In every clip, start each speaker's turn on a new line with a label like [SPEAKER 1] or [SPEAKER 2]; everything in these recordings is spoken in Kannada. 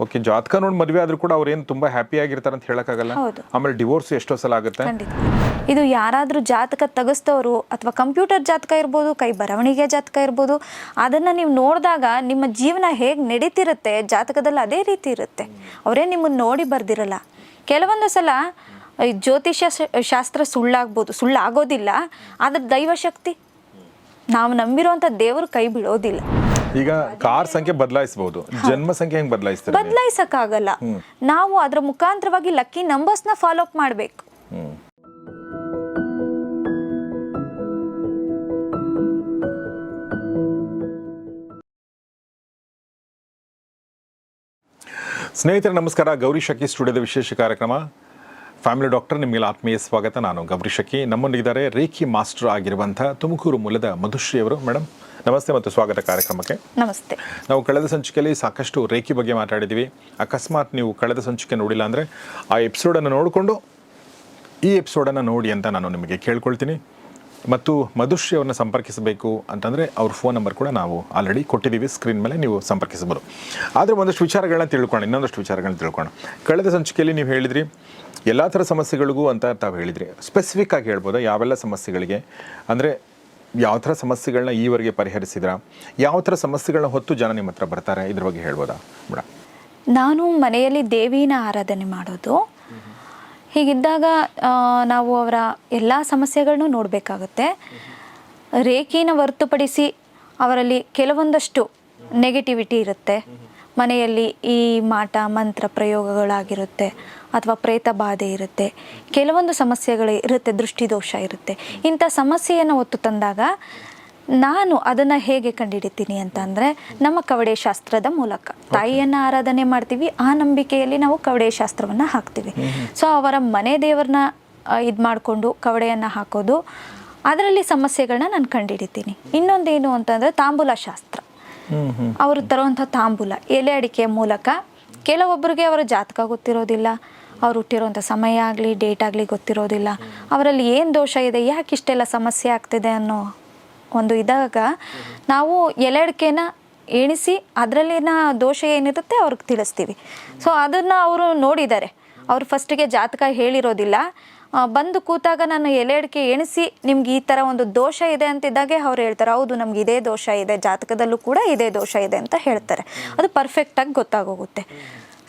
[SPEAKER 1] ಓಕೆ ಜಾತಕ ನೋಡಿ ಮದುವೆ ಆದ್ರೂ ಕೂಡ ಅವ್ರು ಏನು ತುಂಬಾ ಹ್ಯಾಪಿ ಆಗಿರ್ತಾರೆ ಅಂತ ಹೇಳಕ್ಕಾಗಲ್ಲ?
[SPEAKER 2] ಹೌದು.
[SPEAKER 1] ಆಮೇಲೆ ಡಿವೋರ್ಸ್ ಎಷ್ಟೋ ಸಲ ಆಗುತ್ತೆ?
[SPEAKER 2] ಖಂಡಿತ. ಇದು ಯಾರಾದರೂ ಜಾತಕ ತಗಸ್ತವರು ಅಥವಾ ಕಂಪ್ಯೂಟರ್ ಜಾತಕ ಇರ್ಬೋದು ಕೈ ಬರವಣಿಗೆ ಜಾತಕ ಇರ್ಬೋದು ಅದನ್ನು ನೀವು ನೋಡಿದಾಗ ನಿಮ್ಮ ಜೀವನ ಹೇಗೆ ನಡೀತಿರುತ್ತೆ ಜಾತಕದಲ್ಲಿ ಅದೇ ರೀತಿ ಇರುತ್ತೆ. ಅವರೇ ನಿಮ್ಮನ್ನು ನೋಡಿ ಬರ್ದಿರಲ್ಲ. ಕೆಲವೊಂದು ಸಲ ಈ ಜ್ಯೋತಿಷ್ಯ ಶ- ಶಾಸ್ತ್ರ ಸುಳ್ಳಾಗ್ಬೋದು ಸುಳ್ಳಾಗೋದಿಲ್ಲ ಆದ್ರೆ ದೈವಶಕ್ತಿ. ನಾವು ನಂಬಿರುವಂಥ ದೇವರು ಕೈ ಬಿಡೋದಿಲ್ಲ.
[SPEAKER 1] ಈಗ ಕಾರ್ ಸಂಖ್ಯೆ ಬದಲಾಯಿಸಬಹುದು ಜನ್ಮ ಸಂಖ್ಯೆ ಹೆಂಗ್ ಬದಲಾಯಿಸ್ತಾರೆ ಬದಲಾಯಿಸಕ್
[SPEAKER 2] ಆಗಲ್ಲ ನಾವು ಅದರ ಮುಖಾಂತರವಾಗಿ ಲಕ್ಕಿ ನಂಬರ್ಸ್ನ ಫಾಲೋ ಅಪ್ ಮಾಡಬೇಕು.
[SPEAKER 1] ಸ್ನೇಹಿತರೆ ನಮಸ್ಕಾರ. ಗೌರಿ ಶಕಿ ಸ್ಟುಡಿಯೋದ ವಿಶೇಷ ಕಾರ್ಯಕ್ರಮ. ಫ್ಯಾಮಿಲಿ ಡಾಕ್ಟರ್ ನಿಮಗೆ ಆತ್ಮೀಯ ಸ್ವಾಗತ. ನಾನು ಗೌರಿ ಶಕಿ. ನಮ್ಮೊಂದಿಗಿದ್ದಾರೆ ರೇಖಿ ಮಾಸ್ಟರ್ ಆಗಿರುವಂಥ ತುಮಕೂರು ಮೂಲದ ಮಧುಶ್ರೀ ಅವರು. ಮೇಡಮ್ ನಮಸ್ತೆ ಮತ್ತು ಸ್ವಾಗತ ಕಾರ್ಯಕ್ರಮಕ್ಕೆ.
[SPEAKER 2] ನಮಸ್ತೆ.
[SPEAKER 1] ನಾವು ಕಳೆದ ಸಂಚಿಕೆಯಲ್ಲಿ ಸಾಕಷ್ಟು ರೇಖಿ ಬಗ್ಗೆ ಮಾತಾಡಿದೀವಿ. ಅಕಸ್ಮಾತ್ ನೀವು ಕಳೆದ ಸಂಚಿಕೆ ನೋಡಿಲ್ಲ ಅಂದರೆ ಆ ಎಪಿಸೋಡನ್ನು ನೋಡಿಕೊಂಡು ಈ ಎಪಿಸೋಡನ್ನು ನೋಡಿ ಅಂತ ನಾನು ನಿಮಗೆ ಕೇಳ್ಕೊಳ್ತೀನಿ. ಮತ್ತು ಮಧುಶ್ರೀ ಅವ್ರನ್ನ ಸಂಪರ್ಕಿಸಬೇಕು ಅಂತಂದರೆ ಅವ್ರ ಫೋನ್ ನಂಬರ್ ಕೂಡ ನಾವು ಆಲ್ರೆಡಿ ಕೊಟ್ಟಿದ್ದೀವಿ. ಸ್ಕ್ರೀನ್ ಮೇಲೆ ನೀವು ಸಂಪರ್ಕಿಸಬಹುದು. ಆದರೆ ಒಂದಷ್ಟು ವಿಚಾರಗಳನ್ನ ತಿಳ್ಕೊಳ್ಳೋಣ ಇನ್ನೊಂದಷ್ಟು ವಿಚಾರಗಳನ್ನ ತಿಳ್ಕೊಳ್ಳೋಣ. ಕಳೆದ ಸಂಚಿಕೆಯಲ್ಲಿ ನೀವು ಹೇಳಿದ್ರಿ ಎಲ್ಲ ಥರ ಸಮಸ್ಯೆಗಳಿಗೂ ಅಂತ ತಾವು ಹೇಳಿದ್ರಿ. ಸ್ಪೆಸಿಫಿಕ್ ಆಗಿ ಹೇಳ್ಬೋದಾ? ಯಾವೆಲ್ಲ ಸಮಸ್ಯೆಗಳಿಗೆ? ಅಂದರೆ ಯಾವ ಥರ ಸಮಸ್ಯೆಗಳನ್ನ ಈವರೆಗೆ ಪರಿಹರಿಸಿದ್ರ? ಯಾವ ಥರ ಸಮಸ್ಯೆಗಳನ್ನ ಹೊತ್ತು ಜನ ನಿಮ್ಮ ಹತ್ರ ಬರ್ತಾರೆ? ಇದ್ರ ಬಗ್ಗೆ ಹೇಳ್ಬೋದಾ? ಮೇಡಮ್
[SPEAKER 2] ನಾನು ಮನೆಯಲ್ಲಿ ದೇವಿನ ಆರಾಧನೆ ಮಾಡೋದು. ಹೀಗಿದ್ದಾಗ ನಾವು ಅವರ ಎಲ್ಲ ಸಮಸ್ಯೆಗಳನ್ನು ನೋಡಬೇಕಾಗುತ್ತೆ. ರೇಖಿನ ಹೊರತುಪಡಿಸಿ ಅವರಲ್ಲಿ ಕೆಲವೊಂದಷ್ಟು ನೆಗೆಟಿವಿಟಿ ಇರುತ್ತೆ. ಮನೆಯಲ್ಲಿ ಈ ಮಾಟ, ಮಂತ್ರ ಪ್ರಯೋಗಗಳಾಗಿರುತ್ತೆ. ಅಥವಾ ಪ್ರೇತ ಬಾಧೆ ಇರುತ್ತೆ. ಕೆಲವೊಂದು ಸಮಸ್ಯೆಗಳು ಇರುತ್ತೆ ದೃಷ್ಟಿದೋಷ ಇರುತ್ತೆ. ಇಂಥ ಸಮಸ್ಯೆಯನ್ನು ಒತ್ತು ತಂದಾಗ ನಾನು ಅದನ್ನು ಹೇಗೆ ಕಂಡುಹಿಡಿತೀನಿ ಅಂತಂದರೆ ನಮ್ಮ ಕವಡೆ ಶಾಸ್ತ್ರದ ಮೂಲಕ. ತಾಯಿಯನ್ನು ಆರಾಧನೆ ಮಾಡ್ತೀವಿ ಆ ನಂಬಿಕೆಯಲ್ಲಿ ನಾವು ಕವಡೆ ಶಾಸ್ತ್ರವನ್ನು ಹಾಕ್ತೀವಿ. ಸೊ ಅವರ ಮನೆ ದೇವರನ್ನ ಇದು ಮಾಡಿಕೊಂಡು ಕವಡೆಯನ್ನು ಹಾಕೋದು ಅದರಲ್ಲಿ ಸಮಸ್ಯೆಗಳನ್ನ ನಾನು ಕಂಡುಹಿಡಿತೀನಿ. ಇನ್ನೊಂದೇನು ಅಂತಂದರೆ ತಾಂಬೂಲ ಶಾಸ್ತ್ರ. ಅವರು ತರುವಂಥ ತಾಂಬೂಲ ಎಲೆ ಅಡಿಕೆ ಮೂಲಕ ಕೆಲವೊಬ್ಬರಿಗೆ ಅವರ ಜಾತಕ ಗೊತ್ತಿರೋದಿಲ್ಲ. ಅವ್ರು ಹುಟ್ಟಿರೋಂಥ ಸಮಯ ಆಗಲಿ ಡೇಟ್ ಆಗಲಿ ಗೊತ್ತಿರೋದಿಲ್ಲ. ಅವರಲ್ಲಿ ಏನು ದೋಷ ಇದೆ, ಯಾಕೆ ಇಷ್ಟೆಲ್ಲ ಸಮಸ್ಯೆ ಆಗ್ತಿದೆ ಅನ್ನೋ ಒಂದು ಇದಾಗ ನಾವು ಎಲೆ ಅಡಿಕೆನ ಎಣಿಸಿ ಅದರಲ್ಲಿನ ದೋಷ ಏನಿರುತ್ತೆ ಅವ್ರಿಗೆ ತಿಳಿಸ್ತೀವಿ. ಸೊ ಅದನ್ನು ಅವರು ನೋಡಿದ್ದಾರೆ. ಅವರು ಫಸ್ಟಿಗೆ ಜಾತಕ ಹೇಳಿರೋದಿಲ್ಲ. ಬಂದು ಕೂತಾಗ ನಾನು ಎಲೆ ಎಣಿಸಿ ನಿಮ್ಗೆ ಈ ಥರ ಒಂದು ದೋಷ ಇದೆ ಅಂತಿದ್ದಾಗೆ ಅವ್ರು ಹೇಳ್ತಾರೆ, ಹೌದು, ನಮ್ಗೆ ಇದೇ ದೋಷ ಇದೆ, ಜಾತಕದಲ್ಲೂ ಕೂಡ ಇದೇ ದೋಷ ಇದೆ ಅಂತ ಹೇಳ್ತಾರೆ. ಅದು ಪರ್ಫೆಕ್ಟಾಗಿ ಗೊತ್ತಾಗೋಗುತ್ತೆ.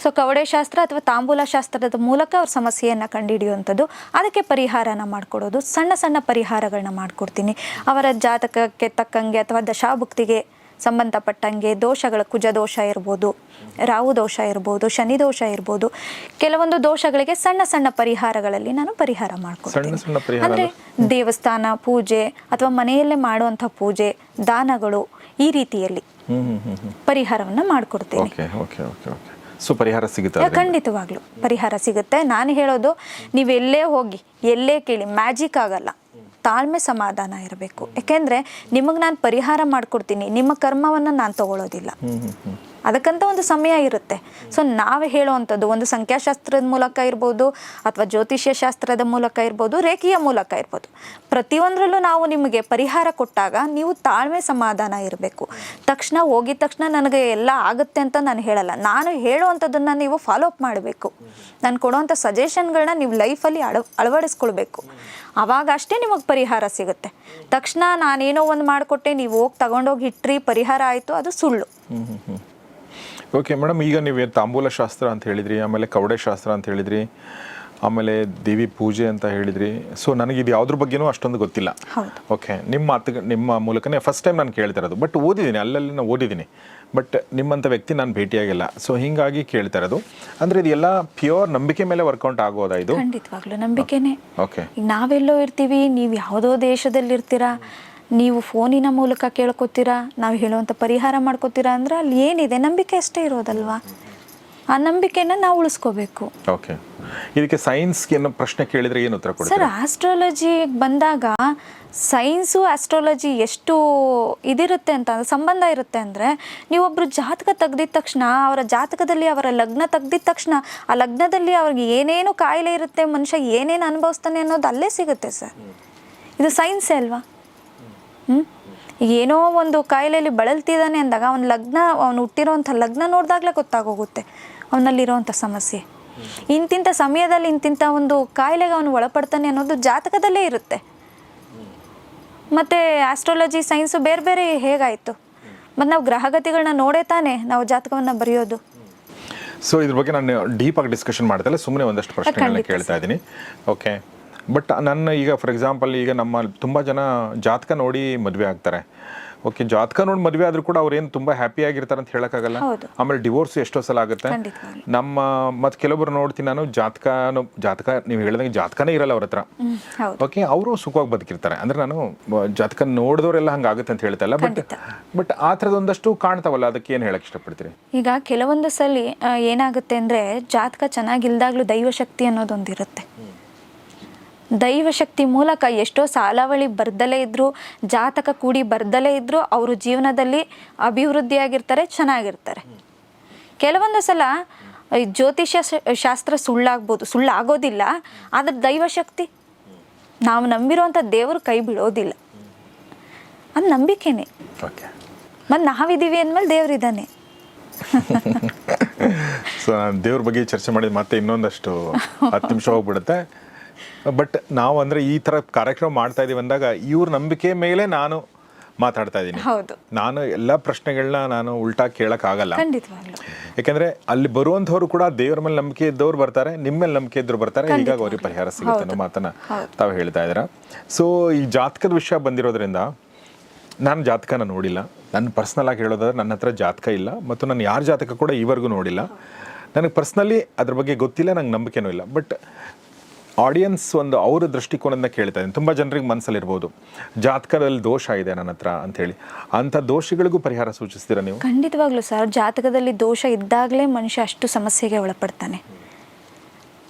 [SPEAKER 2] ಸೊ ಕವಡೆ ಶಾಸ್ತ್ರ ಅಥವಾ ತಾಂಬೂಲ ಶಾಸ್ತ್ರದ ಮೂಲಕ ಅವ್ರ ಸಮಸ್ಯೆಯನ್ನು ಕಂಡುಹಿಡಿಯುವಂಥದ್ದು. ಅದಕ್ಕೆ ಪರಿಹಾರನ ಮಾಡಿಕೊಡೋದು. ಸಣ್ಣ ಸಣ್ಣ ಪರಿಹಾರಗಳನ್ನ ಮಾಡಿಕೊಡ್ತೀನಿ. ಅವರ ಜಾತಕಕ್ಕೆ ತಕ್ಕಂಗೆ ಅಥವಾ ದಶಾಭುಕ್ತಿಗೆ ಸಂಬಂಧಪಟ್ಟಂಗೆ ದೋಷಗಳ ಕುಜ ದೋಷ ಇರ್ಬೋದು. ರಾಹು ದೋಷ ಇರ್ಬೋದು ಶನಿ ದೋಷ ಇರ್ಬೋದು. ಕೆಲವೊಂದು ದೋಷಗಳಿಗೆ ಸಣ್ಣ ಸಣ್ಣ ಪರಿಹಾರಗಳಲ್ಲಿ ನಾನು ಪರಿಹಾರ ಮಾಡ್ಕೊಡ್ತೀನಿ. ಅಂದರೆ ದೇವಸ್ಥಾನ ಪೂಜೆ ಅಥವಾ ಮನೆಯಲ್ಲೇ ಮಾಡುವಂಥ ಪೂಜೆ ದಾನಗಳು ಈ ರೀತಿಯಲ್ಲಿ ಪರಿಹಾರವನ್ನು ಮಾಡಿಕೊಡ್ತೀನಿ.
[SPEAKER 1] Okay okay okay okay. So ಪರಿಹಾರ ಸಿಗುತ್ತೆ
[SPEAKER 2] ಖಂಡಿತವಾಗ್ಲು ಪರಿಹಾರ ಸಿಗುತ್ತೆ. ನಾನು ಹೇಳೋದು ನೀವೆಲ್ಲೇ ಹೋಗಿ ಎಲ್ಲೇ ಕೇಳಿ ಮ್ಯಾಜಿಕ್ ಆಗಲ್ಲ. ತಾಳ್ಮೆ ಸಮಾಧಾನ ಇರಬೇಕು. ಯಾಕೆಂದ್ರೆ ನಿಮಗೆ ನಾನು ಪರಿಹಾರ ಮಾಡ್ಕೊಡ್ತೀನಿ. ನಿಮ್ಮ ಕರ್ಮವನ್ನು ನಾನು ತಗೊಳ್ಳೋದಿಲ್ಲ ಅದಕ್ಕಂತ ಒಂದು ಸಮಯ ಇರುತ್ತೆ. ಸೊ ನಾವು ಹೇಳುವಂಥದ್ದು, ಒಂದು ಸಂಖ್ಯಾಶಾಸ್ತ್ರದ ಮೂಲಕ ಇರ್ಬೋದು, ಅಥವಾ ಜ್ಯೋತಿಷ್ಯ ಶಾಸ್ತ್ರದ ಮೂಲಕ ಇರ್ಬೋದು, ರೇಖೆಯ ಮೂಲಕ ಇರ್ಬೋದು. ಪ್ರತಿಯೊಂದರಲ್ಲೂ ನಾವು ನಿಮಗೆ ಪರಿಹಾರ ಕೊಟ್ಟಾಗ ನೀವು ತಾಳ್ಮೆ ಸಮಾಧಾನ ಇರಬೇಕು. ತಕ್ಷಣ ಹೋಗಿದ ತಕ್ಷಣ ನನಗೆ ಎಲ್ಲ ಆಗುತ್ತೆ ಅಂತ ನಾನು ಹೇಳಲ್ಲ. ನಾನು ಹೇಳುವಂಥದ್ದನ್ನು ನೀವು ಫಾಲೋ ಅಪ್ ಮಾಡಬೇಕು. ನಾನು ಕೊಡುವಂಥ ಸಜೆಷನ್ಗಳನ್ನ ನೀವು ಲೈಫಲ್ಲಿ ಅಳ ಅಳವಡಿಸ್ಕೊಳ್ಬೇಕು. ಆವಾಗ ಅಷ್ಟೇ ನಿಮಗೆ ಪರಿಹಾರ ಸಿಗುತ್ತೆ. ತಕ್ಷಣ ನಾನೇನೋ ಒಂದು ಮಾಡಿಕೊಟ್ಟೆ, ನೀವು ಹೋಗಿ ತಗೊಂಡೋಗಿ ಇಟ್ರಿ, ಪರಿಹಾರ ಆಯಿತು, ಅದು ಸುಳ್ಳು.
[SPEAKER 1] ಓಕೆ ಮೇಡಮ್ ಈಗ ನೀವು ತಾಂಬೂಲ ಶಾಸ್ತ್ರ ಅಂತ ಹೇಳಿದ್ರಿ ಆಮೇಲೆ ಕವಡೆ ಶಾಸ್ತ್ರ ಅಂತ ಹೇಳಿದ್ರಿ ಆಮೇಲೆ ದೇವಿ ಪೂಜೆ ಅಂತ ಹೇಳಿದ್ರಿ. ಸೊ ನನಗೆ ಇದು ಯಾವ್ದ್ರ ಬಗ್ಗೆನೂ ಅಷ್ಟೊಂದು ಗೊತ್ತಿಲ್ಲ. ಓಕೆ ನಿಮ್ಮ ಮಾತು ನಿಮ್ಮ ಮೂಲಕನೇ ಫಸ್ಟ್ ಟೈಮ್ ನಾನು ಕೇಳ್ತಾ ಇರೋದು ಬಟ್ ಓದಿದ್ದೀನಿ ಅಲ್ಲಲ್ಲಿ ನಾನು ಓದಿದ್ದೀನಿ. ಬಟ್ ನಿಮ್ಮಂಥ ವ್ಯಕ್ತಿ ನಾನು ಭೇಟಿಯಾಗಿಲ್ಲ. ಸೊ ಹಿಂಗಾಗಿ ಕೇಳ್ತಾ ಇರೋದು. ಅಂದರೆ ಇದೆಲ್ಲ ಪ್ಯೂರ್ ನಂಬಿಕೆ ಮೇಲೆ ವರ್ಕೌಟ್ ಆಗೋದಾ ಇದು?
[SPEAKER 2] ಖಂಡಿತವಾಗ್ಲೂ ನಂಬಿಕೆನೇ.
[SPEAKER 1] ಓಕೆ
[SPEAKER 2] ನಾವೆಲ್ಲೋ ಇರ್ತೀವಿ ನೀವು ಯಾವುದೋ ದೇಶದಲ್ಲಿ ಇರ್ತೀರಾ ನೀವು ಫೋನಿನ ಮೂಲಕ ಕೇಳ್ಕೊತೀರಾ? ನಾವು ಹೇಳುವಂಥ ಪರಿಹಾರ ಮಾಡ್ಕೋತೀರಾ? ಅಂದ್ರೆ ಅಲ್ಲಿ ಏನಿದೆ? ನಂಬಿಕೆ ಅಷ್ಟೇ ಇರೋದಲ್ವಾ? ಆ ನಂಬಿಕೆನ ನಾವು ಉಳಿಸ್ಕೋಬೇಕು.
[SPEAKER 1] ಓಕೆ ಇದಕ್ಕೆ ಸೈನ್ಸ್ ಏನೋ ಪ್ರಶ್ನೆ ಕೇಳಿದ್ರೆ ಏನು ಉತ್ತರ
[SPEAKER 2] ಸರ್
[SPEAKER 1] ಕೊಡ್ತೀರಾ
[SPEAKER 2] ಆಸ್ಟ್ರಾಲಜಿ ಬಂದಾಗ ಸೈನ್ಸು ಆಸ್ಟ್ರಾಲಜಿ ಎಷ್ಟು ಇದಿರುತ್ತೆ ಅಂತ ಅಂದ್ರೆ ಸಂಬಂಧ ಇರುತ್ತೆ ಅಂದರೆ ನೀವೊಬ್ಬರು ಜಾತಕ ತೆಗ್ದಿದ ತಕ್ಷಣ ಅವರ ಜಾತಕದಲ್ಲಿ ಅವರ ಲಗ್ನ ತೆಗ್ದಿದ ತಕ್ಷಣ ಆ ಲಗ್ನದಲ್ಲಿ ಅವ್ರಿಗೆ ಏನೇನು ಕಾಯಿಲೆ ಇರುತ್ತೆ ಮನುಷ್ಯ ಏನೇನು ಅನುಭವಿಸ್ತಾನೆ ಅನ್ನೋದು ಅಲ್ಲೇ ಸಿಗುತ್ತೆ ಸರ್. ಇದು ಸೈನ್ಸೇ ಅಲ್ವಾ? ಹ್ಞೂ ಏನೋ ಒಂದು ಕಾಯಿಲೆಯಲ್ಲಿ ಬಳಲ್ತಿದ್ದಾನೆ ಅಂದಾಗ ಅವನ ಲಗ್ನ ಅವನು ಹುಟ್ಟಿರೋಂಥ ಲಗ್ನ ನೋಡಿದಾಗಲೇ ಗೊತ್ತಾಗೋಗುತ್ತೆ ಅವನಲ್ಲಿರೋವಂಥ ಸಮಸ್ಯೆ. ಇಂತಿಂಥ ಸಮಯದಲ್ಲಿ ಇಂತಿಂಥ ಒಂದು ಕಾಯಿಲೆಗೆ ಅವನು ಒಳಪಡ್ತಾನೆ ಅನ್ನೋದು ಜಾತಕದಲ್ಲೇ ಇರುತ್ತೆ. ಮತ್ತು ಆಸ್ಟ್ರಾಲಜಿ ಸೈನ್ಸು ಬೇರೆ ಬೇರೆ ಹೇಗಾಯಿತು? ಮತ್ತು ನಾವು ಗ್ರಹಗತಿಗಳನ್ನ ನೋಡೇ ತಾನೇ ನಾವು ಜಾತಕವನ್ನು ಬರೆಯೋದು.
[SPEAKER 1] ಸೊ ಇದ್ರ ಬಗ್ಗೆ ನಾನು ಡೀಪಾಗಿ ಡಿಸ್ಕಷನ್ ಮಾಡ್ತಲ್ಲ ಸುಮ್ಮನೆ ಒಂದಷ್ಟು ಪ್ರಶ್ನೆಗಳನ್ನ ಕೇಳ್ತಾ ಇದ್ದೀನಿ. ಓಕೆ ಬಟ್ ನನ್ನ ಈಗ ಫಾರ್ ಎಕ್ಸಾಂಪಲ್ ಈಗ ನಮ್ಮ ತುಂಬ ಜನ ಜಾತಕ ನೋಡಿ ಮದುವೆ ಆಗ್ತಾರೆ. ಓಕೆ ಜಾತಕ ನೋಡಿ ಮದುವೆ ಆದರೂ ಕೂಡ ಅವ್ರೇನು ತುಂಬ ಹ್ಯಾಪಿ ಆಗಿರ್ತಾರೆ ಅಂತ ಹೇಳೋಕ್ಕಾಗಲ್ಲ. ಆಮೇಲೆ ಡಿವೋರ್ಸ್ ಎಷ್ಟೋ ಸಲ ಆಗುತ್ತೆ. ನಮ್ಮ ಮತ್ತು ಕೆಲವೊಬ್ಬರು ನೋಡ್ತೀನಿ ನಾನು ಜಾತಕನು ಜಾತಕ ನೀವು ಹೇಳಿದಂಗೆ ಜಾತಕನೇ ಇರಲ್ಲ ಅವ್ರ ಹತ್ರ ಓಕೆ ಅವರು ಸುಖವಾಗಿ ಬದುಕಿರ್ತಾರೆ. ಅಂದ್ರೆ ನಾನು ಜಾತಕ ನೋಡಿದವರೆಲ್ಲ ಹಂಗಾಗುತ್ತೆ ಅಂತ ಹೇಳ್ತಾಯಿಲ್ಲ ಬಟ್ ಬಟ್ ಆ ಥರದೊಂದಷ್ಟು ಕಾಣ್ತಾವಲ್ಲ ಅದಕ್ಕೆ ಏನು ಹೇಳಕ್ಕೆ ಇಷ್ಟಪಡ್ತೀರಿ?
[SPEAKER 2] ಈಗ ಕೆಲವೊಂದು ಸಲ ಏನಾಗುತ್ತೆ ಅಂದರೆ ಜಾತಕ ಚೆನ್ನಾಗಿಲ್ದಾಗ್ಲೂ ದೈವಶಕ್ತಿ ಅನ್ನೋದೊಂದಿರುತ್ತೆ. ದೈವಶಕ್ತಿ ಮೂಲಕ ಎಷ್ಟೋ ಸಾಲಾವಳಿ ಬರ್ದಲೇ ಇದ್ದರು ಜಾತಕ ಕೂಡಿ ಬರ್ದಲೇ ಇದ್ದರೂ ಅವರು ಜೀವನದಲ್ಲಿ ಅಭಿವೃದ್ಧಿಯಾಗಿರ್ತಾರೆ ಚೆನ್ನಾಗಿರ್ತಾರೆ. ಕೆಲವೊಂದು ಸಲ ಜ್ಯೋತಿಷ್ಯ ಶಾಸ್ತ್ರ ಸುಳ್ಳಾಗ್ಬೋದು ಸುಳ್ಳಾಗೋದಿಲ್ಲ ಆದರೆ ದೈವಶಕ್ತಿ. ನಾವು ನಂಬಿರುವಂಥ ದೇವರು ಕೈ ಬಿಡೋದಿಲ್ಲ. ಅದು ನಂಬಿಕೆನೇ.
[SPEAKER 1] ಓಕೆ.
[SPEAKER 2] ಮತ್ತು ನಾವಿದ್ದೀವಿ ಅಂದಮೇಲೆ ದೇವರಿದ್ದಾನೆ
[SPEAKER 1] ಸೊ ನಾನು ದೇವ್ರ ಬಗ್ಗೆ ಚರ್ಚೆ ಮಾಡಿದ ಮತ್ತೆ ಇನ್ನೊಂದಷ್ಟು ಹತ್ತು ನಿಮಿಷ ಹೋಗ್ಬಿಡುತ್ತೆ. ಬಟ್ ನಾವು ಅಂದರೆ ಈ ಥರ ಕಾರ್ಯಕ್ರಮ ಮಾಡ್ತಾ ಇದೀವಿ ಅಂದಾಗ ಇವ್ರ ನಂಬಿಕೆ ಮೇಲೆ ನಾನು ಮಾತಾಡ್ತಾ ಇದ್ದೀನಿ.
[SPEAKER 2] ಹೌದು.
[SPEAKER 1] ನಾನು ಎಲ್ಲ ಪ್ರಶ್ನೆಗಳನ್ನ ನಾನು ಉಲ್ಟಾ ಕೇಳೋಕ್ಕಾಗಲ್ಲ.
[SPEAKER 2] ಆಗಲ್ಲ
[SPEAKER 1] ಯಾಕಂದ್ರೆ ಅಲ್ಲಿ ಬರುವಂಥವ್ರು ಕೂಡ ದೇವ್ರ ಮೇಲೆ ನಂಬಿಕೆ ಇದ್ದವ್ರು ಬರ್ತಾರೆ ನಿಮ್ಮ ಮೇಲೆ ನಂಬಿಕೆ ಇದ್ರು ಬರ್ತಾರೆ ಈಗ ಅವ್ರಿಗೆ ಪರಿಹಾರ ಸಿಗುತ್ತೆ ಅನ್ನೋ ಮಾತನ್ನ ತಾವು ಹೇಳ್ತಾ ಇದ್ದೀರಾ. ಸೊ ಈ ಜಾತಕದ ವಿಷಯ ಬಂದಿರೋದ್ರಿಂದ ನಾನು ಜಾತಕನ ನೋಡಿಲ್ಲ. ನನ್ನ ಪರ್ಸ್ನಲ್ ಆಗಿ ಹೇಳೋದಾದ್ರೆ ನನ್ನ ಹತ್ರ ಜಾತಕ ಇಲ್ಲ ಮತ್ತು ನಾನು ಯಾರ ಜಾತಕ ಕೂಡ ಈವರೆಗೂ ನೋಡಿಲ್ಲ. ನನಗೆ ಪರ್ಸ್ನಲಿ ಅದ್ರ ಬಗ್ಗೆ ಗೊತ್ತಿಲ್ಲ ನಂಗೆ ನಂಬಿಕೆನೂ ಇಲ್ಲ. ಬಟ್ ಆಡಿಯನ್ಸ್ ಒಂದು ಅವರ ದೃಷ್ಟಿಕೋನದಿಂದ ಕೇಳ್ತಾ ಇದ್ದೀನಿ. ತುಂಬ ಜನರಿಗೆ ಮನಸ್ಸಲ್ಲಿರ್ಬೋದು ಜಾತಕದಲ್ಲಿ ದೋಷ ಇದೆ ನನ್ನ ಹತ್ರ ಅಂಥೇಳಿ ಅಂಥ ದೋಷಗಳಿಗೂ ಪರಿಹಾರ ಸೂಚಿಸ್ತೀರಾ ನೀವು?
[SPEAKER 2] ಖಂಡಿತವಾಗ್ಲೂ ಸರ್. ಜಾತಕದಲ್ಲಿ ದೋಷ ಇದ್ದಾಗಲೇ ಮನುಷ್ಯ ಅಷ್ಟು ಸಮಸ್ಯೆಗೆ ಒಳಪಡ್ತಾನೆ.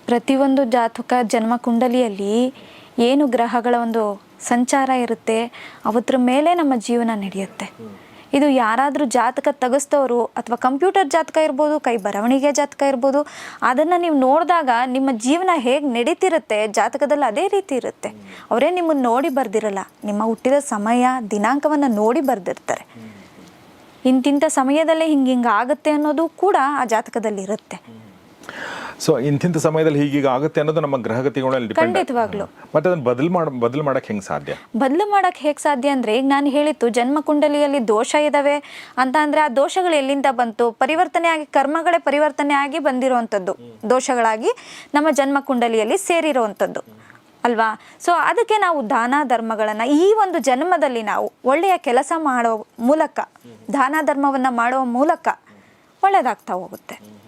[SPEAKER 2] ಪ್ರತಿಯೊಂದು ಜಾತಕ ಜನ್ಮ ಕುಂಡಲಿಯಲ್ಲಿ ಏನು ಗ್ರಹಗಳ ಒಂದು ಸಂಚಾರ ಇರುತ್ತೆ, ಅವತ್ರ ಮೇಲೆ ನಮ್ಮ ಜೀವನ ನಡೆಯುತ್ತೆ. ಇದು ಯಾರಾದರೂ ಜಾತಕ ತೆಗೆಸ್ತವರು ಅಥವಾ ಕಂಪ್ಯೂಟರ್ ಜಾತಕ ಇರ್ಬೋದು, ಕೈ ಬರವಣಿಗೆ ಜಾತಕ ಇರ್ಬೋದು, ಅದನ್ನು ನೀವು ನೋಡಿದಾಗ ನಿಮ್ಮ ಜೀವನ ಹೇಗೆ ನಡೀತಿರುತ್ತೆ, ಜಾತಕದಲ್ಲಿ ಅದೇ ರೀತಿ ಇರುತ್ತೆ. ಅವರೇ ನಿಮ್ಮನ್ನು ನೋಡಿ ಬರ್ದಿರಲ್ಲ, ನಿಮ್ಮ ಹುಟ್ಟಿದ ಸಮಯ, ದಿನಾಂಕವನ್ನು ನೋಡಿ ಬರ್ದಿರ್ತಾರೆ. ಇಂತಿಂಥ ಸಮಯದಲ್ಲೇ ಹಿಂಗೆ ಹಿಂಗೆ ಆಗುತ್ತೆ ಅನ್ನೋದು ಕೂಡ ಆ ಜಾತಕದಲ್ಲಿ ಇರುತ್ತೆ
[SPEAKER 1] ಸೊ ಇಂತಿಂಥ ಸಮಯದಲ್ಲಿ ಹೀಗೀಗ ಆಗುತ್ತೆ ಅನ್ನೋದು ನಮ್ಮ ಗ್ರಹಗತಿಗಳಲ್ಲಿ ಡಿಪೆಂಡ್
[SPEAKER 2] ಖಂಡಿತವಾಗ್ಲೂ.
[SPEAKER 1] ಮತ್ತೆ ಅದನ್ನ ಬದಲು ಮಾಡ ಬದಲು ಮಾಡಕ್ಕೆ ಹೆಂಗೆ ಸಾಧ್ಯ?
[SPEAKER 2] ಬದಲು ಮಾಡೋಕೆ ಹೇಗೆ ಸಾಧ್ಯ ಅಂದರೆ ಈಗ ನಾನು ಹೇಳಿತ್ತು ಜನ್ಮ ಕುಂಡಲಿಯಲ್ಲಿ ದೋಷ ಇದಾವೆ ಅಂತ ಅಂದರೆ ಆ ದೋಷಗಳು ಎಲ್ಲಿಂದ ಬಂತು? ಪರಿವರ್ತನೆ ಆಗಿ ಕರ್ಮಗಳೇ ಪರಿವರ್ತನೆ ಆಗಿ ಬಂದಿರುವಂಥದ್ದು ದೋಷಗಳಾಗಿ ನಮ್ಮ ಜನ್ಮ ಕುಂಡಲಿಯಲ್ಲಿ ಸೇರಿರುವಂಥದ್ದು ಅಲ್ವಾ? ಸೊ ಅದಕ್ಕೆ ನಾವು ದಾನ ಧರ್ಮಗಳನ್ನು ಈ ಒಂದು ಜನ್ಮದಲ್ಲಿ ನಾವು ಒಳ್ಳೆಯ ಕೆಲಸ ಮಾಡೋ ಮೂಲಕ ದಾನ ಧರ್ಮವನ್ನು ಮಾಡುವ ಮೂಲಕ ಒಳ್ಳೆಯದಾಗ್ತಾ ಹೋಗುತ್ತೆ.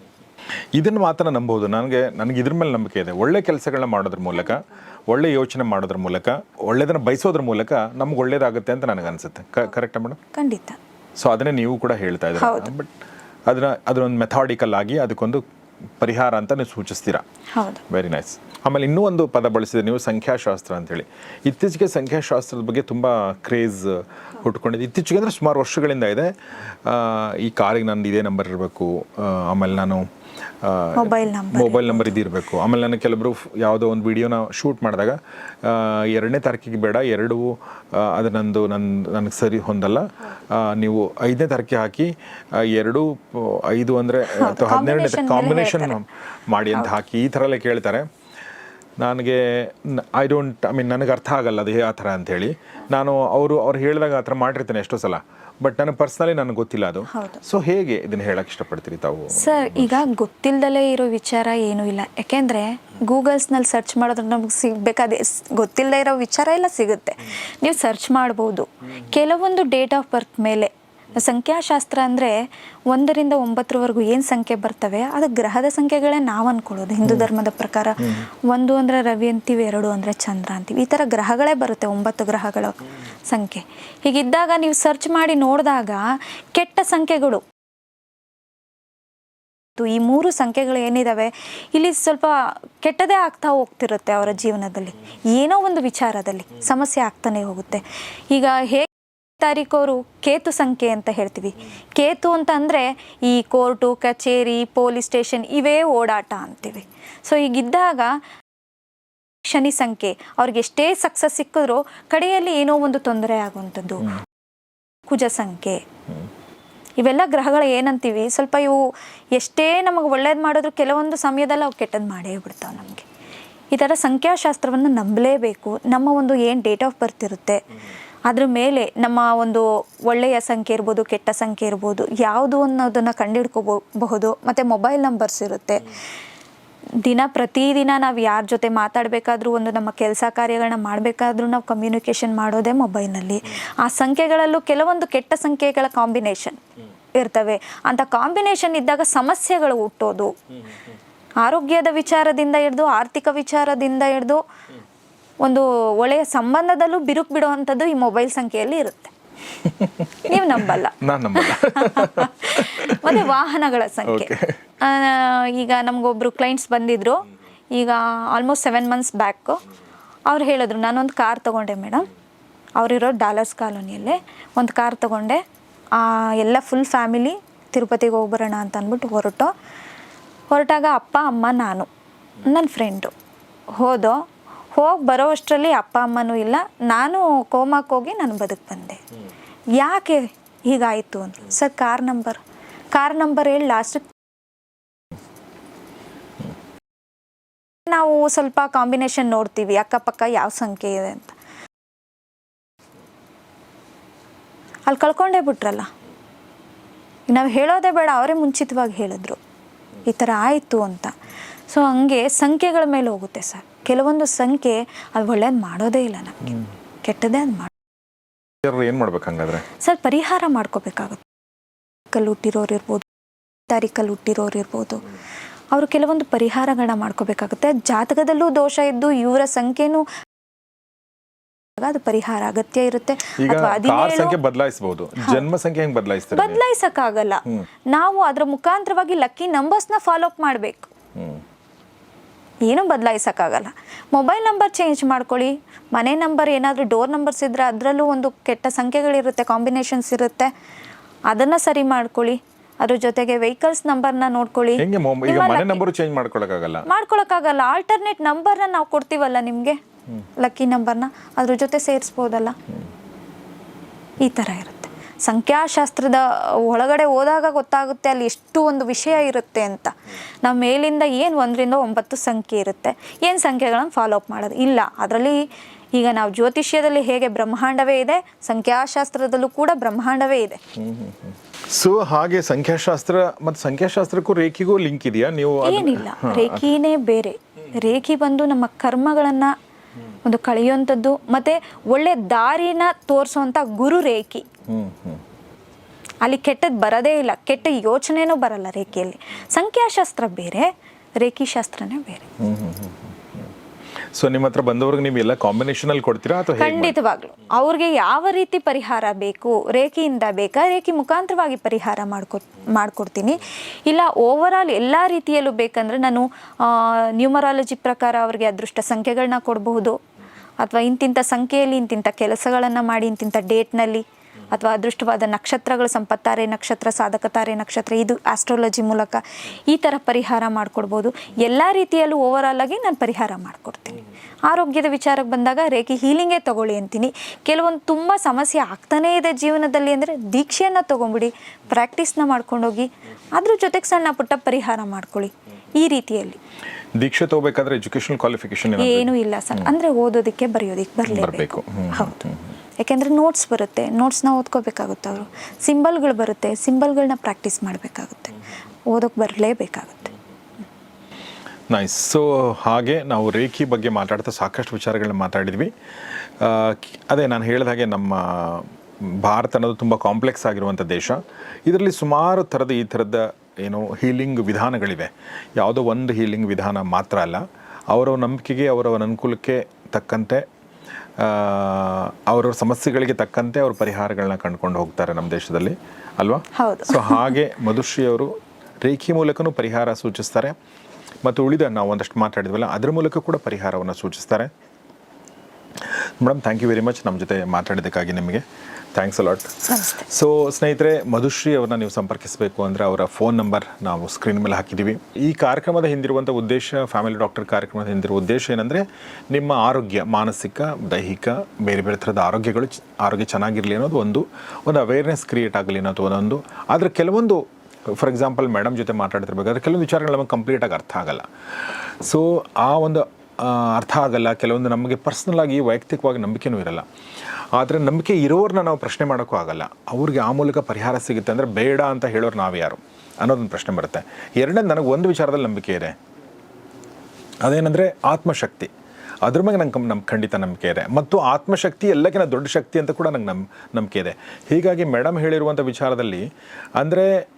[SPEAKER 1] ಇದನ್ನು ಮಾತ್ರ ನಂಬೋದು ನನಗೆ ನನಗೆ ಇದ್ರ ಮೇಲೆ ನಂಬಿಕೆ ಇದೆ. ಒಳ್ಳೆ ಕೆಲಸಗಳನ್ನ ಮಾಡೋದ್ರ ಮೂಲಕ ಒಳ್ಳೆ ಯೋಚನೆ ಮಾಡೋದ್ರ ಮೂಲಕ ಒಳ್ಳೆದನ್ನ ಬಯಸೋದ್ರ ಮೂಲಕ ನಮ್ಗೆ ಒಳ್ಳೇದಾಗುತ್ತೆ ಅಂತ ನನಗೆ ಅನ್ಸುತ್ತೆ. ಕರೆಕ್ಟಾ ಮೇಡಮ್
[SPEAKER 2] ಖಂಡಿತ.
[SPEAKER 1] ಸೊ ಅದನ್ನೇ ನೀವು ಕೂಡ ಹೇಳ್ತಾ ಇದ್ದೀರಾ. ಬಟ್ ಅದನ್ನ ಅದನ್ನೊಂದು ಮೆಥಾಡಿಕಲ್ ಆಗಿ ಅದಕ್ಕೊಂದು ಪರಿಹಾರ ಅಂತ ನೀವು ಸೂಚಿಸ್ತೀರಾ? ವೆರಿ ನೈಸ್ ಆಮೇಲೆ ಇನ್ನೂ ಒಂದು ಪದ ಬಳಸಿದೆ ನೀವು ಸಂಖ್ಯಾಶಾಸ್ತ್ರ ಅಂತೇಳಿ ಇತ್ತೀಚೆಗೆ ಸಂಖ್ಯಾಶಾಸ್ತ್ರದ ಬಗ್ಗೆ ತುಂಬ ಕ್ರೇಜ್ ಹುಟ್ಕೊಂಡಿದೆ. ಇತ್ತೀಚೆಗೆ ಅಂದರೆ ಸುಮಾರು ವರ್ಷಗಳಿಂದ ಇದೆ. ಈ ಕಾರಿಗೆ ನಂದು ಇದೇ ನಂಬರ್ ಇರಬೇಕು. ಆಮೇಲೆ ನಾನು
[SPEAKER 2] ಮೊಬೈಲ್ ನಂಬರ್
[SPEAKER 1] ಮೊಬೈಲ್ ನಂಬರ್ ಇದಿರಬೇಕು ಆಮೇಲೆ ನಾನು ಕೆಲವರು ಯಾವುದೋ ಒಂದು ವಿಡಿಯೋನ ಶೂಟ್ ಮಾಡಿದಾಗ ಎರಡನೇ ತಾರೀಕಿಗೆ ಬೇಡ ಎರಡು ಅದು ನಂದು ನನ್ನ ನನಗೆ ಸರಿ ಹೊಂದಲ್ಲ. ನೀವು ಐದನೇ ತಾರೀಕಿಗೆ ಹಾಕಿ ಎರಡು ಐದು ಅಂದರೆ ಅಥವಾ ಹನ್ನೆರಡನೇ ಕಾಂಬಿನೇಷನ್ ಮಾಡಿ ಅಂತ ಹಾಕಿ ಈ ಥರ ಎಲ್ಲ ಕೇಳ್ತಾರೆ. ನನಗೆ ಐ ಡೋಂಟ್ ಐ ಮೀನ್ ನನಗೆ ಅರ್ಥ ಆಗಲ್ಲ ಅದು ಆ ಥರ ಅಂಥೇಳಿ ನಾನು ಅವರು ಅವ್ರು ಹೇಳಿದಾಗ ಆ ಥರ ಮಾಡಿರ್ತೇನೆ ಎಷ್ಟೋ ಸಲ. ಬಟ್ ನನಗೆ ಪರ್ಸ್ನಲಿ ನನಗೆ ಗೊತ್ತಿಲ್ಲ ಅದು. ಸೊ ಹೇಗೆ ಇದನ್ನ ಹೇಳಕ್ ಇಷ್ಟಪಡ್ತೀರಿ ತಾವು?
[SPEAKER 2] ಸರ್ ಈಗ ಗೊತ್ತಿಲ್ಲದಲೇ ಇರೋ ವಿಚಾರ ಏನೂ ಇಲ್ಲ. ಯಾಕೆಂದರೆ ಗೂಗಲ್ಸ್ನಲ್ಲಿ ಸರ್ಚ್ ಮಾಡಿದ್ರೆ ನಮಗೆ ಸಿಗಬೇಕಾದ ಗೊತ್ತಿಲ್ಲದೆ ಇರೋ ವಿಚಾರ ಎಲ್ಲ ಸಿಗುತ್ತೆ. ನೀವು ಸರ್ಚ್ ಮಾಡ್ಬೋದು. ಕೆಲವೊಂದು ಡೇಟ್ ಆಫ್ ಬರ್ತ್ ಮೇಲೆ ಸಂಖ್ಯಾಶಾಸ್ತ್ರ ಅಂದರೆ ಒಂದರಿಂದ ಒಂಬತ್ತರವರೆಗೂ ಏನು ಸಂಖ್ಯೆ ಬರ್ತವೆ? ಅದು ಗ್ರಹದ ಸಂಖ್ಯೆಗಳೇ ನಾವು ಅಂದ್ಕೊಳ್ಳೋದು ಹಿಂದೂ ಧರ್ಮದ ಪ್ರಕಾರ ಒಂದು ಅಂದರೆ ರವಿ ಅಂತೀವಿ ಎರಡು ಅಂದರೆ ಚಂದ್ರ ಅಂತೀವಿ. ಈ ಥರ ಗ್ರಹಗಳೇ ಬರುತ್ತೆ ಒಂಬತ್ತು ಗ್ರಹಗಳ ಸಂಖ್ಯೆ. ಹೀಗಿದ್ದಾಗ ನೀವು ಸರ್ಚ್ ಮಾಡಿ ನೋಡಿದಾಗ ಕೆಟ್ಟ ಸಂಖ್ಯೆಗಳು. ಈ ಮೂರು ಸಂಖ್ಯೆಗಳು ಏನಿದ್ದಾವೆ ಇಲ್ಲಿ ಸ್ವಲ್ಪ ಕೆಟ್ಟದೇ ಆಗ್ತಾ ಹೋಗ್ತಿರುತ್ತೆ ಅವರ ಜೀವನದಲ್ಲಿ. ಏನೋ ಒಂದು ವಿಚಾರದಲ್ಲಿ ಸಮಸ್ಯೆ ಆಗ್ತಾನೆ ಹೋಗುತ್ತೆ. ಈಗ ಹೇಗೆ ತಾರೀಕು ಅವರು ಕೇತು ಸಂಖ್ಯೆ ಅಂತ ಹೇಳ್ತೀವಿ. ಕೇತು ಅಂತ ಅಂದರೆ ಈ ಕೋರ್ಟು ಕಚೇರಿ ಪೊಲೀಸ್ ಸ್ಟೇಷನ್ ಇವೇ ಓಡಾಟ ಅಂತೀವಿ. ಸೊ ಈಗಿದ್ದಾಗ ಶನಿ ಸಂಖ್ಯೆ ಅವ್ರಿಗೆ ಎಷ್ಟೇ ಸಕ್ಸಸ್ ಸಿಕ್ಕಿದ್ರೂ ಕಡೆಯಲ್ಲಿ ಏನೋ ಒಂದು ತೊಂದರೆ ಆಗುವಂಥದ್ದು. ಕುಜ ಸಂಖ್ಯೆ. ಇವೆಲ್ಲ ಗ್ರಹಗಳು ಏನಂತೀವಿ ಸ್ವಲ್ಪ ಇವು ಎಷ್ಟೇ ನಮಗೆ ಒಳ್ಳೇದು ಮಾಡಿದ್ರು ಕೆಲವೊಂದು ಸಮಯದಲ್ಲಿ ಅವು ಕೆಟ್ಟದ್ದು ಮಾಡೇ ಬಿಡ್ತಾವೆ ನಮಗೆ. ಈ ಥರ ಸಂಖ್ಯಾಶಾಸ್ತ್ರವನ್ನು ನಂಬಲೇಬೇಕು. ನಮ್ಮ ಒಂದು ಏನು ಡೇಟ್ ಆಫ್ ಬರ್ತ್ ಇರುತ್ತೆ. ಅದ್ರ ಮೇಲೆ ನಮ್ಮ ಒಂದು ಒಳ್ಳೆಯ ಸಂಖ್ಯೆ ಇರ್ಬೋದು ಕೆಟ್ಟ ಸಂಖ್ಯೆ ಇರ್ಬೋದು ಯಾವುದು ಅನ್ನೋದನ್ನು ಕಂಡುಹಿಡ್ಕೋಬಹುದು ಮತ್ತು ಮೊಬೈಲ್ ನಂಬರ್ಸ್ ಇರುತ್ತೆ. ದಿನ ಪ್ರತಿದಿನ ನಾವು ಯಾರ ಜೊತೆ ಮಾತಾಡಬೇಕಾದ್ರೂ ಒಂದು ನಮ್ಮ ಕೆಲಸ ಕಾರ್ಯಗಳನ್ನ ಮಾಡಬೇಕಾದ್ರೂ ನಾವು ಕಮ್ಯುನಿಕೇಷನ್ ಮಾಡೋದೇ ಮೊಬೈಲ್ನಲ್ಲಿ ಆ ಸಂಖ್ಯೆಗಳಲ್ಲೂ ಕೆಲವೊಂದು ಕೆಟ್ಟ ಸಂಖ್ಯೆಗಳ ಕಾಂಬಿನೇಷನ್ ಇರ್ತವೆ. ಅಂತ ಕಾಂಬಿನೇಷನ್ ಇದ್ದಾಗ ಸಮಸ್ಯೆಗಳು ಹುಟ್ಟೋದು. ಆರೋಗ್ಯದ ವಿಚಾರದಿಂದ ಹಿಡಿದು ಆರ್ಥಿಕ ವಿಚಾರದಿಂದ ಹಿಡಿದು ಒಂದು ಒಳ್ಳೆಯ ಸಂಬಂಧದಲ್ಲೂ ಬಿರುಕು ಬಿಡುವಂಥದ್ದು ಈ ಮೊಬೈಲ್ ಸಂಖ್ಯೆಯಲ್ಲಿ ಇರುತ್ತೆ. ನೀವು ನಂಬಲ್ಲ. ಮತ್ತೆ ವಾಹನಗಳ ಸಂಖ್ಯೆ. ಈಗ ನಮಗೊಬ್ರು ಕ್ಲೈಂಟ್ಸ್ ಬಂದಿದ್ರು. ಈಗ ಆಲ್ಮೋಸ್ಟ್ ಸೆವೆನ್ ಮಂತ್ಸ್ ಬ್ಯಾಕು ಅವ್ರು ಹೇಳಿದ್ರು ನಾನೊಂದು ಕಾರ್ ತೊಗೊಂಡೆ ಮೇಡಮ್ ಅವರಿರೋ ಡಾಲರ್ಸ್ ಕಾಲೋನಿಯಲ್ಲೇ ಒಂದು ಕಾರ್ ತೊಗೊಂಡೆ. ಆ, ಎಲ್ಲ ಫುಲ್ ಫ್ಯಾಮಿಲಿ ತಿರುಪತಿಗೆ ಹೋಗ್ಬರೋಣ ಅಂತ ಅಂದ್ಬಿಟ್ಟು ಹೊರಟು. ಹೊರಟಾಗ ಅಪ್ಪ ಅಮ್ಮ ನಾನು ನನ್ನ ಫ್ರೆಂಡು ಹೋದೋ ಹೋಗಿ ಬರೋ ಅಷ್ಟರಲ್ಲಿ ಅಪ್ಪ ಅಮ್ಮನೂ ಇಲ್ಲ. ನಾನು ಕೋಮಾಕ್ಕೆ ಹೋಗಿ ನಾನು ಬದುಕು ಬಂದೆ. ಯಾಕೆ ಹೀಗಾಯಿತು ಅಂತ? Sir, car number. Car number ಹೇಳಿ ಲಾಸ್ಟ್ ನಾವು ಸ್ವಲ್ಪ ಕಾಂಬಿನೇಷನ್ ನೋಡ್ತೀವಿ. ಅಕ್ಕಪಕ್ಕ ಯಾವ ಸಂಖ್ಯೆ ಇದೆ ಅಂತ. ಅಲ್ಲಿ ಕಳ್ಕೊಂಡೇ ಬಿಟ್ರಲ್ಲ? ನಾವು ಹೇಳೋದೇ ಬೇಡ, ಅವರೇ ಮುಂಚಿತವಾಗಿ ಹೇಳಿದ್ರು. ಈ ಥರ ಆಯಿತು ಅಂತ. ಸೊ ಹಂಗೆ ಸಂಖ್ಯೆಗಳ ಮೇಲೆ ಹೋಗುತ್ತೆ ಸರ್. ಕೆಲವೊಂದು ಸಂಖ್ಯೆ ಅದು ಒಳ್ಳೇದು ಮಾಡೋದೇ ಇಲ್ಲ ನಮಗೆ. ಕೆಟ್ಟದೇ ಅದು ಮಾಡಿ
[SPEAKER 1] ಏನು ಮಾಡ್ಬೇಕು ಹಂಗಾದ್ರೆ?
[SPEAKER 2] ಸರ್ ಪರಿಹಾರ ಮಾಡ್ಕೋಬೇಕಾಗುತ್ತೆ. ಕಲ್ಲು ಹುಟ್ಟಿರೋರು ಇರ್ಬೋದು ತಾರೀಕಲ್ಲಿ ಹುಟ್ಟಿರೋರು ಇರ್ಬೋದು. ಅವರು ಕೆಲವೊಂದು ಪರಿಹಾರಗಳನ್ನ ಮಾಡ್ಕೋಬೇಕಾಗುತ್ತೆ. ಜಾತಕದಲ್ಲೂ ದೋಷ ಇದ್ದು ಇವರ ಸಂಖ್ಯೆನೂ ಅದು ಪರಿಹಾರ ಅಗತ್ಯ ಇರುತ್ತೆ.
[SPEAKER 1] ಸಂಖ್ಯೆ ಬದಲಾಯಿಸಬಹುದು ಜನ್ಮ ಸಂಖ್ಯೆ ಹೆಂಗ್ ಬದಲಾಯಿಸ್ತಾರೆ ನೀವು?
[SPEAKER 2] ಬದಲಾಯಿಸಕ್ಕಾಗಲ್ಲ. ನಾವು ಅದರ ಮುಖಾಂತರವಾಗಿ ಲಕ್ಕಿ ನ ಫಾಲೋ ಅಪ್ ಮಾಡಬೇಕು. ಏನೂ ಬದಲಾಯಿಸೋಕ್ಕಾಗಲ್ಲ. ಮೊಬೈಲ್ ನಂಬರ್ ಚೇಂಜ್ ಮಾಡ್ಕೊಳ್ಳಿ. ಮನೆ ನಂಬರ್ ಏನಾದರೂ ಡೋರ್ ನಂಬರ್ಸ್ ಇದ್ದರೆ ಅದರಲ್ಲೂ ಒಂದು ಕೆಟ್ಟ ಸಂಖ್ಯೆಗಳಿರುತ್ತೆ ಕಾಂಬಿನೇಷನ್ಸ್ ಇರುತ್ತೆ. ಅದನ್ನು ಸರಿ ಮಾಡ್ಕೊಳ್ಳಿ. ಅದ್ರ ಜೊತೆಗೆ ವೆಹಿಕಲ್ಸ್ ನಂಬರ್ನ ನೋಡ್ಕೊಳ್ಳಿ.
[SPEAKER 1] ಚೇಂಜ್ ಮಾಡ್ಕೊಳಕ್ಕಾಗಲ್ಲ?
[SPEAKER 2] ಮಾಡ್ಕೊಳಕ್ಕಾಗಲ್ಲ. ಆಲ್ಟರ್ನೇಟ್ ನಂಬರ್ನ ನಾವು ಕೊಡ್ತೀವಲ್ಲ ನಿಮಗೆ? ಲಕ್ಕಿ ನಂಬರ್ನ. ಅದ್ರ ಜೊತೆ ಸೇರಿಸ್ಬೋದಲ್ಲ? ಈ ಥರ ಇರುತ್ತೆ. ಸಂಖ್ಯಾಶಾಸ್ತ್ರದ ಒಳಗಡೆ ಹೋದಾಗ ಗೊತ್ತಾಗುತ್ತೆ ಅಲ್ಲಿ ಎಷ್ಟು ಒಂದು ವಿಷಯ ಇರುತ್ತೆ ಅಂತ. ನಾವು ಮೇಲಿಂದ ಏನು ಒಂದರಿಂದ ಒಂಬತ್ತು ಸಂಖ್ಯೆ ಇರುತ್ತೆ. ಏನು ಸಂಖ್ಯೆಗಳನ್ನು ಫಾಲೋ ಅಪ್ ಮಾಡೋದು? ಇಲ್ಲ. ಅದರಲ್ಲಿ ಈಗ ನಾವು ಜ್ಯೋತಿಷ್ಯದಲ್ಲಿ ಹೇಗೆ ಬ್ರಹ್ಮಾಂಡವೇ ಇದೆ ಸಂಖ್ಯಾಶಾಸ್ತ್ರದಲ್ಲೂ ಕೂಡ ಬ್ರಹ್ಮಾಂಡವೇ ಇದೆ.
[SPEAKER 1] ಸೊ ಹಾಗೆ ಸಂಖ್ಯಾಶಾಸ್ತ್ರ ಮತ್ತು ಸಂಖ್ಯಾಶಾಸ್ತ್ರಕ್ಕೂ ರೇಖಿಗೂ ಲಿಂಕ್ ಇದೆಯಾ? ನೀವು
[SPEAKER 2] ಏನಿಲ್ಲ. ರೇಖಿನೇ ಬೇರೆ. ರೇಖಿ ಬಂದು ನಮ್ಮ ಕರ್ಮಗಳನ್ನು ಒಂದು ಕಳೆಯುವಂಥದ್ದು ಮತ್ತೆ ಒಳ್ಳೆ ದಾರಿನ ತೋರಿಸುವಂಥ ಗುರು ರೇಖಿ. ಅಲ್ಲಿ ಕೆಟ್ಟದ್ದು ಬರೋದೇ ಇಲ್ಲ ಕೆಟ್ಟ ಯೋಚನೆನೂ ಬರಲ್ಲ ರೇಖೆಯಲ್ಲಿ. ಸಂಖ್ಯಾಶಾಸ್ತ್ರ ಬೇರೆ ರೇಖಿ ಶಾಸ್ತ್ರನೇ ಬೇರೆ
[SPEAKER 1] ಸೊ ನಿಮ್ಮ ಹತ್ರ ಬಂದವ್ರಿಗೆ ನೀವು ಎಲ್ಲ ಕಾಂಬಿನೇಷನ್ ಅಲ್ಲಿ ಕೊಡ್ತೀರಾ ಅಥವಾ
[SPEAKER 2] ಖಂಡಿತವಾಗ್ಲು. ಅವ್ರಿಗೆ ಯಾವ ರೀತಿ ಪರಿಹಾರ ಬೇಕು, ರೇಖೆಯಿಂದ ಬೇಕಾ, ರೇಖೆ ಮುಖಾಂತರವಾಗಿ ಪರಿಹಾರ ಮಾಡ್ಕೊ ಮಾಡ್ಕೊಡ್ತೀನಿ. ಇಲ್ಲ ಓವರ್ ಆಲ್ ಎಲ್ಲ ರೀತಿಯಲ್ಲೂ ಬೇಕಂದ್ರೆ ನಾನು ನ್ಯೂಮರಾಲಜಿ ಪ್ರಕಾರ ಅವ್ರಿಗೆ ಅದೃಷ್ಟ ಸಂಖ್ಯೆಗಳನ್ನ ಕೊಡಬಹುದು. ಅಥವಾ ಇಂತಿಂಥ ಸಂಖ್ಯೆಯಲ್ಲಿ ಇಂತಿಂಥ ಕೆಲಸಗಳನ್ನು ಮಾಡಿ ಇಂತಿಂಥ ಡೇಟ್ನಲ್ಲಿ, ಅಥವಾ ಅದೃಷ್ಟವಾದ ನಕ್ಷತ್ರಗಳು, ಸಂಪತ್ತಾರೆ ನಕ್ಷತ್ರ, ಸಾಧಕತಾರೆ ನಕ್ಷತ್ರ, ಇದು ಆಸ್ಟ್ರಾಲಜಿ ಮೂಲಕ ಈ ಥರ ಪರಿಹಾರ ಮಾಡಿಕೊಡ್ಬೋದು. ಎಲ್ಲ ರೀತಿಯಲ್ಲೂ ಓವರ್ ಆಗಿ ನಾನು ಪರಿಹಾರ ಮಾಡಿಕೊಡ್ತೀನಿ. ಆರೋಗ್ಯದ ವಿಚಾರಕ್ಕೆ ಬಂದಾಗ ರೇಖೆ ಹೀಲಿಂಗೇ ತಗೊಳ್ಳಿ ಅಂತೀನಿ. ಕೆಲವೊಂದು ತುಂಬ ಸಮಸ್ಯೆ ಆಗ್ತಾನೇ ಇದೆ ಜೀವನದಲ್ಲಿ ಅಂದರೆ ದೀಕ್ಷೆಯನ್ನು ತೊಗೊಂಬಿಡಿ ಪ್ರಾಕ್ಟೀಸ್ನ ಮಾಡ್ಕೊಂಡೋಗಿ ಅದ್ರ ಜೊತೆಗೆ ಸಣ್ಣ ಪುಟ್ಟ ಪರಿಹಾರ ಮಾಡ್ಕೊಳ್ಳಿ ಈ ರೀತಿಯಲ್ಲಿ.
[SPEAKER 1] ದೀಕ್ಷೆ ತಗೋಬೇಕಾದ್ರೆ ಎಜುಕೇಶನ್ ಕ್ವಾಲಿಫಿಕೇಶನ್
[SPEAKER 2] ಏನೂ ಇಲ್ಲ ಸರ್. ಅಂದರೆ ಓದೋದಕ್ಕೆ ಬರೆಯೋದಕ್ಕೆ ಬರಲೇಬೇಕು.
[SPEAKER 1] ಯಾಕೆಂದ್ರೆ
[SPEAKER 2] ಹೌದು. ಯಾಕೆಂದರೆ ನೋಟ್ಸ್ ಬರುತ್ತೆ. ನೋಟ್ಸ್ನ ಓದ್ಕೋಬೇಕಾಗುತ್ತೆ ಅವರು. ಸಿಂಬಲ್ಗಳು ಬರುತ್ತೆ. ಸಿಂಬಲ್ಗಳನ್ನ ಪ್ರಾಕ್ಟೀಸ್ ಮಾಡಬೇಕಾಗುತ್ತೆ. ಓದೋಕ್ಕೆ ಬರಲೇಬೇಕಾಗುತ್ತೆ.
[SPEAKER 1] ನೈಸ್ ಸೊ ಹಾಗೆ ನಾವು ರೇಖಿ ಬಗ್ಗೆ ಮಾತಾಡ್ತಾ ಸಾಕಷ್ಟು ವಿಚಾರಗಳನ್ನ ಮಾತಾಡಿದ್ವಿ. ಅದೇ ನಾನು ಹೇಳಿದ ಹಾಗೆ ನಮ್ಮ ಭಾರತ ಅನ್ನೋದು ತುಂಬ ಕಾಂಪ್ಲೆಕ್ಸ್ ಆಗಿರುವಂಥ ದೇಶ. ಇದರಲ್ಲಿ ಸುಮಾರು ಥರದ ಈ ಥರದ ಏನು ಹೀಲಿಂಗ್ ವಿಧಾನಗಳಿವೆ. ಯಾವುದೋ ಒಂದು ಹೀಲಿಂಗ್ ವಿಧಾನ ಮಾತ್ರ ಅಲ್ಲ. ಅವರ ನಂಬಿಕೆಗೆ ಅವರವರ ಅನುಕೂಲಕ್ಕೆ ತಕ್ಕಂತೆ ಅವರವ್ರ ಸಮಸ್ಯೆಗಳಿಗೆ ತಕ್ಕಂತೆ ಅವ್ರ ಪರಿಹಾರಗಳನ್ನ ಕಂಡುಕೊಂಡು ಹೋಗ್ತಾರೆ ನಮ್ಮ ದೇಶದಲ್ಲಿ. ಅಲ್ವಾ?
[SPEAKER 2] ಹೌದು.
[SPEAKER 1] ಸೊ ಹಾಗೆ ಮಧುಶ್ರೀ ಅವರು ರೇಖಿ ಮೂಲಕನೂ ಪರಿಹಾರ ಸೂಚಿಸ್ತಾರೆ. ಮತ್ತು ಉಳಿದ ನಾವು ಒಂದಷ್ಟು ಮಾತಾಡಿದ್ವಲ್ಲ ಅದರ ಮೂಲಕ ಕೂಡ ಪರಿಹಾರವನ್ನು ಸೂಚಿಸ್ತಾರೆ. Madam thank you very much ನಮ್ಮ ಜೊತೆ ಮಾತಾಡೋದಕ್ಕಾಗಿ ನಿಮಗೆ ಥ್ಯಾಂಕ್ಸ್ ಅಲಾಟ್ ಸೊ ಸ್ನೇಹಿತರೆ ಮಧುಶ್ರೀ ಅವರನ್ನ ನೀವು ಸಂಪರ್ಕಿಸಬೇಕು ಅಂದರೆ ಅವರ ಫೋನ್ ನಂಬರ್ ನಾವು ಸ್ಕ್ರೀನ್ ಮೇಲೆ ಹಾಕಿದ್ದೀವಿ ಈ ಕಾರ್ಯಕ್ರಮದ ಹಿಂದಿರುವಂಥ ಉದ್ದೇಶ ಫ್ಯಾಮಿಲಿ ಡಾಕ್ಟರ್ ಕಾರ್ಯಕ್ರಮದ ಹಿಂದಿರುವ ಉದ್ದೇಶ ಏನಂದರೆ ನಿಮ್ಮ ಆರೋಗ್ಯ ಮಾನಸಿಕ ದೈಹಿಕ ಬೇರೆ ಬೇರೆ ಥರದ ಆರೋಗ್ಯಗಳು ಆರೋಗ್ಯ ಚೆನ್ನಾಗಿರಲಿ ಅನ್ನೋದು ಒಂದು ಒಂದು ಅವೇರ್ನೆಸ್ ಕ್ರಿಯೇಟ್ ಆಗಲಿ ಅನ್ನೋದು ಒಂದೊಂದು. ಆದರೆ ಕೆಲವೊಂದು ಫಾರ್ ಎಕ್ಸಾಂಪಲ್ ಮೇಡಮ್ ಜೊತೆ ಮಾತಾಡ್ತಿರ್ಬೇಕಾದ್ರೆ ಕೆಲವೊಂದು ವಿಚಾರಗಳು ನಮಗೆ ಕಂಪ್ಲೀಟಾಗಿ ಅರ್ಥ ಆಗಲ್ಲ. ಸೊ ಆ ಒಂದು ಅರ್ಥ ಆಗಲ್ಲ, ಕೆಲವೊಂದು ನಮಗೆ ಪರ್ಸ್ನಲ್ ಆಗಿ, ವೈಯಕ್ತಿಕವಾಗಿ ನಂಬಿಕೆನೂ ಇರಲ್ಲ. ಆದರೆ ನಂಬಿಕೆ ಇರೋರನ್ನ ನಾವು ಪ್ರಶ್ನೆ ಮಾಡೋಕ್ಕೂ ಆಗಲ್ಲ. ಅವ್ರಿಗೆ ಆ ಮೂಲಕ ಪರಿಹಾರ ಸಿಗುತ್ತೆ ಅಂದರೆ ಬೇಡ ಅಂತ ಹೇಳೋರು ನಾವು ಯಾರು? ಅನ್ನೋದೊಂದು ಪ್ರಶ್ನೆ ಬರುತ್ತೆ. ಎರಡನೇ ನನಗೆ ಒಂದು ವಿಚಾರದಲ್ಲಿ ನಂಬಿಕೆ ಇದೆ. ಅದೇನೆಂದರೆ ಆತ್ಮಶಕ್ತಿ. ಅದ್ರ ಮೇಲೆ ನಂಗೆ ನಮ್ಮ ಖಂಡಿತ ನಂಬಿಕೆ ಇದೆ. ಮತ್ತು ಆತ್ಮಶಕ್ತಿ ಎಲ್ಲಕ್ಕಿಂತ ದೊಡ್ಡ ಶಕ್ತಿ ಅಂತ ಕೂಡ ನಂಗೆ ನಮ್ಮ ನಂಬಿಕೆ ಇದೆ. ಹೀಗಾಗಿ ಮೇಡಮ್ ಹೇಳಿರುವಂಥ ವಿಚಾರದಲ್ಲಿ, ಅಂದರೆ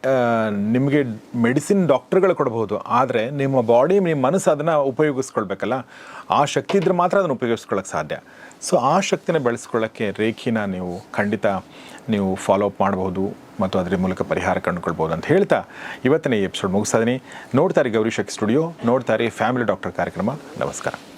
[SPEAKER 1] ನಿಮಗೆ ಮೆಡಿಸಿನ್ ಡಾಕ್ಟರ್ಗಳು ಕೊಡಬಹುದು ಆದರೆ ನಿಮ್ಮ ಬಾಡಿ, ನಿಮ್ಮ ಮನಸ್ಸು ಅದನ್ನು ಉಪಯೋಗಿಸ್ಕೊಳ್ಬೇಕಲ್ಲ? ಆ ಶಕ್ತಿ ಇದ್ರೆ ಮಾತ್ರ ಅದನ್ನು ಉಪಯೋಗಿಸ್ಕೊಳ್ಳೋಕೆ ಸಾಧ್ಯ. ಸೊ, ಆ ಶಕ್ತಿನ ಬೆಳೆಸ್ಕೊಳ್ಳೋಕ್ಕೆ ರೇಖಿನ ನೀವು ಖಂಡಿತ ನೀವು ಫಾಲೋ ಅಪ್ ಮಾಡಬಹುದು ಮತ್ತು ಅದರ ಮೂಲಕ ಪರಿಹಾರ ಕಂಡುಕೊಳ್ಬೋದು ಅಂತ ಹೇಳ್ತಾ ಇವತ್ತಿನ ಈ ಎಪಿಸೋಡ್ ಮುಗಿಸ್ತಾ ಇದ್ದೀನಿ ನೋಡ್ತಾರೆ ಗೌರಿ ಶಕ್ತಿ ಸ್ಟುಡಿಯೋ ನೋಡ್ತಾರೆ ಫ್ಯಾಮಿಲಿ ಡಾಕ್ಟರ್ ಕಾರ್ಯಕ್ರಮ. ನಮಸ್ಕಾರ.